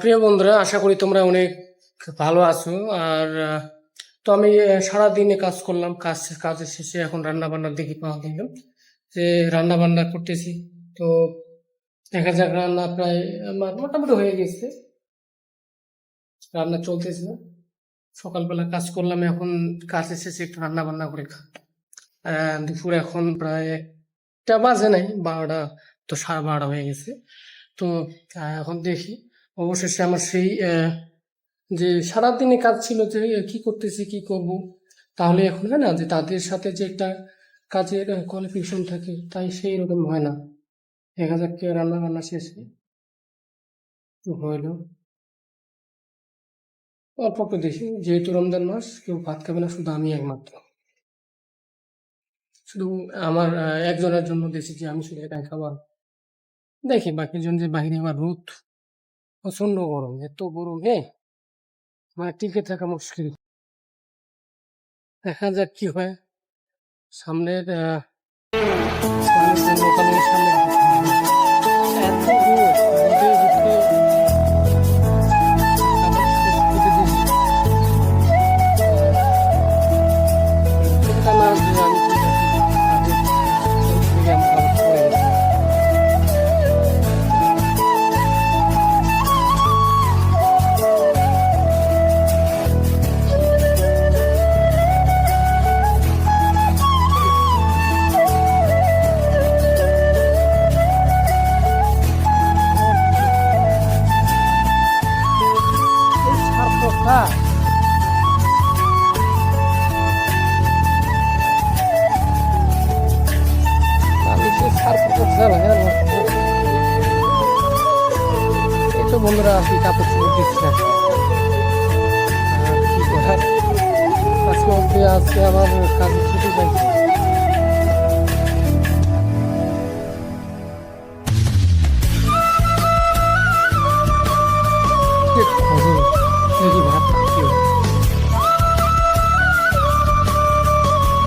প্রিয় বন্ধুরা, আশা করি তোমরা অনেক ভালো আছো। আর তো আমি সারাদিনে কাজ করলাম, কাজ, কাজের শেষে এখন রান্না বান্নার দিকে পা দিলাম যে রান্না বান্না করতেছি, তো দেখা যাক, রান্না প্রায় মোটামুটি হয়ে গেছে। রান্না চলতেছে। সকালবেলা কাজ করলাম, এখন কাজের শেষে একটু রান্না বান্না করে খা দুপুর এখন প্রায় একটা বাজে নাই, বারোটা, তো সাড়ে বারোটা হয়ে গেছে। তো এখন দেখি। অবশেষে আমার সেই যে সারাদিনে কাজ ছিল যে কি করতেছি, কি করব? তাহলে এখন হয় না, যে তাদের সাথে যে একটা কাজের কোয়ালিফিকেশন থাকে, তাই সেই রকম হয় না। দেখা যাক কেউ রান্না বান্না শেষে হইল অল্প একটু দেখি, যেহেতু রমজান মাস, কেউ ভাত খাবে না, শুধু আমি একমাত্র। শুধু আমার একজনের জন্য দেখছি যে আমি শুধু একাই খাবার দেখি বাকি জন যে বাইরে আবার রোদ। প্রচণ্ড গরম এত গরমে মানে টিকে থাকা মুশকিল। দেখা যাক কি হয়। সামনের তো বন্ধুরা কি কাপড় চোপড় দিচ্ছে আর আজকে আজকে আমার কাজে ছুটি পাইছি